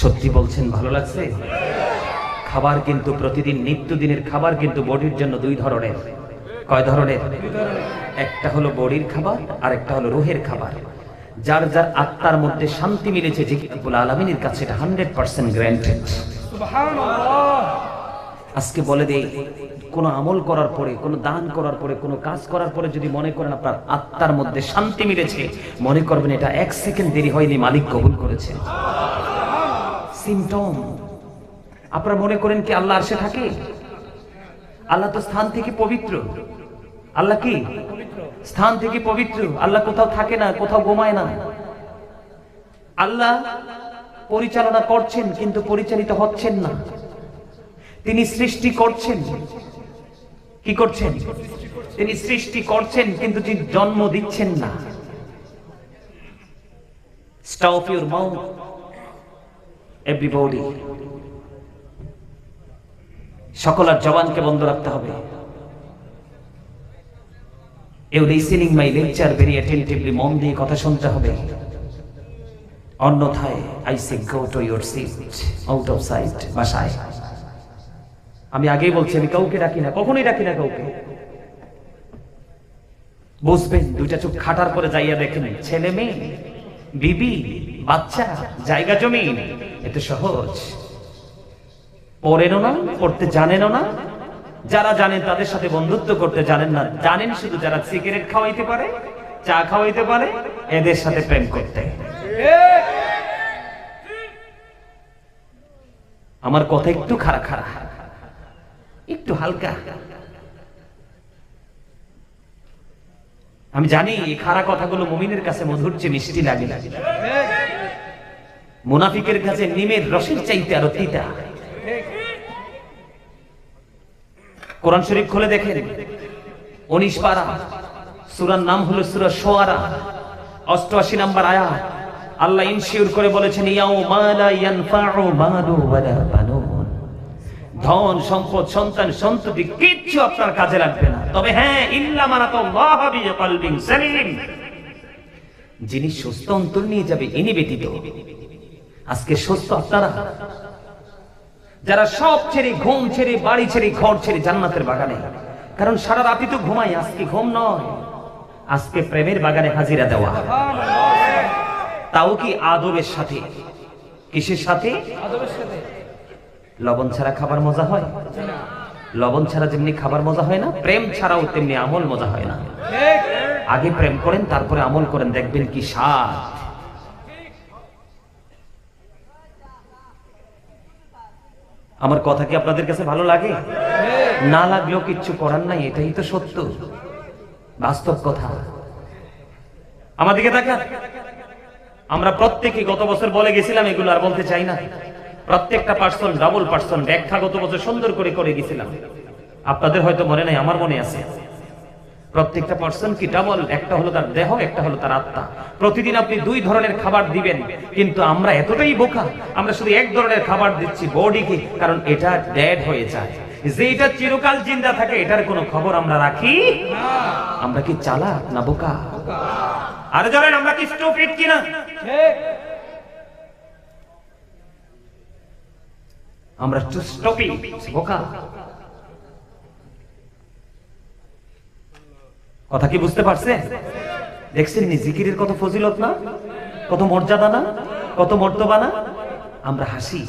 সত্যি বলছেন ভালো লাগছে? খাবার কিন্তু প্রতিদিন নিত্যদিনের খাবার কিন্তু বডির জন্য দুই ধরনের। কয় ধরনের? একটা হলো বডির খাবার আর একটা হলো রোহের খাবার। যার যার আত্মার মধ্যে শান্তি মিলেছে যে জিকিরুল আলমিনের কাছে এটা হান্ড্রেড পার্সেন্ট গ্র্যান্টেড আজকে বলে দেই কোনো আমল করার পরে কোনো দান করার পরে কোনো কাজ করার পরে যদি মনে করেন আপনার আত্মার মধ্যে শান্তি মিলেছে মনে করবেন এটা এক সেকেন্ড দেরি হয়নি মালিক কবুল করেছে। সিমটম। আপনারা মনে করেন কি আল্লাহ আরশে থাকে? আল্লাহ তো স্থান থেকে পবিত্র। আল্লাহ কি? স্থান থেকে পবিত্র। আল্লাহ কোথাও থাকে না, কোথাও ঘুমায় না। আল্লাহ পরিচালনা করছেন, কিন্তু পরিচালিত হচ্ছেন না। তিনি সৃষ্টি করছেন। কি করছেন? তিনি সৃষ্টি করছেন, কিন্তু তিনি জন্ম দিচ্ছেন না। স্টপ ইউর মাউথ এভরিবডি সকল আর জবানকে বন্ধ রাখতে হবে। You listening my lecture very attentively মন দিয়ে কথা শুনতে হবে। অন্যথায় I say go to your seat out of sight বাসায়। আমি আগেই বলছি, আমি কাউকে ডাকি না, কখনোই ডাকি না কাউকে। বুঝবেন, দুইটা চোখ খাটার পরে যাইয়া দেখেন, ছেলে মেয়ে, বিবি বাচ্চা, জায়গা জমি এত সহজ। পড়েনও না, পড়তে জানেনও না। যারা জানেন তাদের সাথে বন্ধুত্ব করতে জানেন না। জানেন শুধু যারা সিগারেট খাওয়াইতে পারে, চা খাওয়াইতে পারে, এদের সাথে প্রেম করতে। আমার কথা একটু খারাপ খারাপ একটু হালকা। আমি জানি খারাপ কথাগুলো মুমিনের কাছে মধুর চেয়ে মিষ্টি লাগে। মুনাফিকের কাছে নিমের রসের চাইতে আরও তিতা। কোরআন শরীফ খুলে দেখেন। উনিশ পারা। সুরার নাম হলো সুরা সোয়ারা। অষ্টআশি নাম্বার আয়া আল্লাহ ইনশিওর করে বলেছেন ইয়াও মালা ইয়ানফাউ মালু ওয়ালা বানুন। ধন, সম্পদ, সন্তান, সন্ততি কিচ্ছু আপনার কাজে লাগবে না। তবে হ্যাঁ ইল্লা যিনি সুস্থ অন্তর নিয়ে যাবে, ইনি ব্যতীত আজকে সুস্থ আপনারা? যারা সব ছেড়ে ঘুম ছেড়ে, বাড়ি ছেড়ে, ঘর ছেড়ে জান্নাতের বাগানে। কারণ সারা রাতি তো ঘুমাই, আজকে ঘুম নয়। আজকে প্রেমের বাগানে হাজিরা দেওয়া। তাও কি আদবের সাথে? কিসের সাথে? লবণ ছাড়া খাবার মজা হয়? লবণ ছাড়া যেমনি খাবার মজা হয় না, প্রেম ছাড়াও তেমনি আমল মজা হয় না। আগে প্রেম করেন, তারপরে আমল করেন, দেখবেন কি স্বাদ। আমার কথা কি আপনাদের কাছে ভালো লাগে? না লাগলেও কিচ্ছু করার নাই, এটাই তো সত্য। বাস্তব কথা। আমাদেরকে দেখা আমরা প্রত্যেকে গত বছর বলে গেছিলাম এগুলো আর বলতে চাই না। প্রত্যেকটা পার্সন ডাবল পার্সন ব্যাখ্যা গত বছর সুন্দর করে করে গেছিলাম। আপনাদের হয়তো মনে নাই, আমার মনে আছে। প্রত্যেকটা পার্সন কি ডাবল একটা হলো তার দেহ, একটা হলো তার আত্মা। প্রতিদিন আপনি দুই ধরনের খাবার দিবেন, কিন্তু আমরা এতটাই বোকা, আমরা শুধু এক ধরনের খাবার দিচ্ছি বডিকে, কারণ এটা ডেড হয়ে যায়। যে এটা চিরকাল জিন্দা থাকে, এটার কোনো খবর আমরা রাখি? আমরা কি চালাক না বোকা? আর জানেন আমরা কি স্টুপিড কিনা? আমরা স্টুপিড বোকা। কথা কি বুঝতে পারছে? দেখছেন নি, জিকিরের কত ফজিলত না? কত মর্যাদা না? কত মর্তবা না? আমরা হাসি।